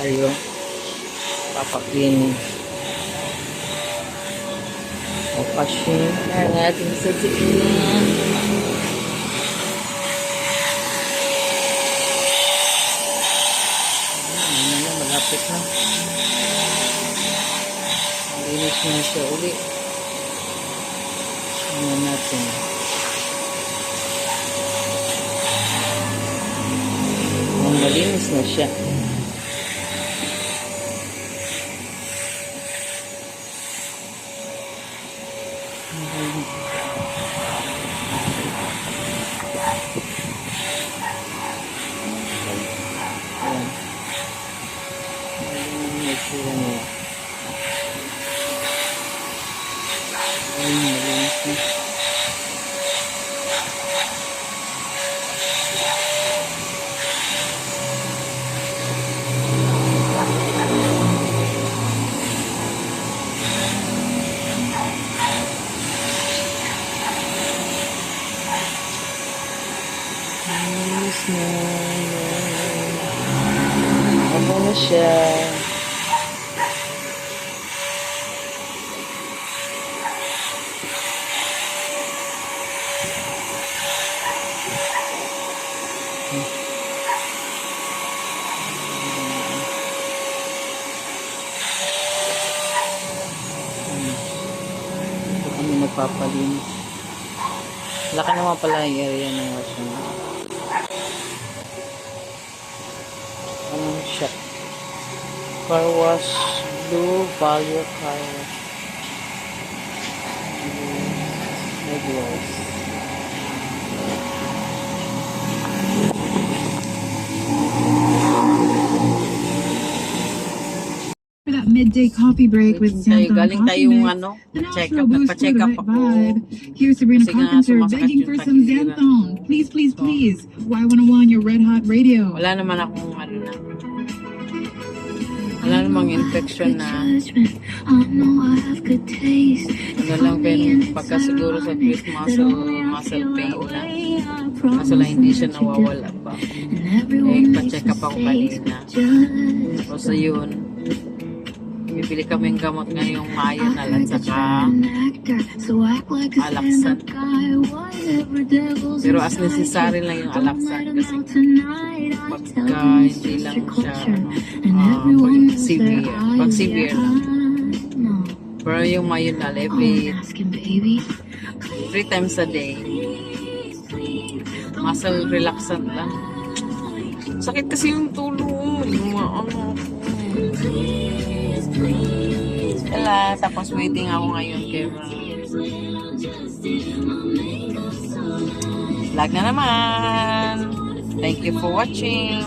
tayo papaklinin. Papashin ang ating sasakyan. Ano na, malapit na. Malinis na siya uli. Ano natin. Malinis na siya. Sila niya. Ayan, malinis na. Na. Ako na siya. Kami nagpapalinis. Laki naman pala yung area ng washing. Ano siya? Car wash, blue value car wash. Blue. For that midday coffee break with Tayo, galing tayong ano, the check up. Nagpa-check up ako. Here's Sabrina Kasi Carpenter begging for some. Xanthone. Please, please, please. Y101, your red hot radio. Wala naman akong ano na. Wala namang infection na ano lang pero pagka siguro sa twist muscle, muscle pain lang. Kaso lang hindi siya nawawala pa. Eh, pa-check up ako kanina. Tapos ayun, bibili kami ng gamot ngayong Mayo na lang saka alaksan. Pero as necessary lang yung alaksan kasi pagka hindi lang siya ano, ah, pag severe. Pag severe lang. Pero yung Mayo na every three times a day. Muscle relaxant lang. Sakit kasi yung tulo. Yung ano. Wala. Tapos waiting ako ngayon kay Vlog na naman. Thank you for watching.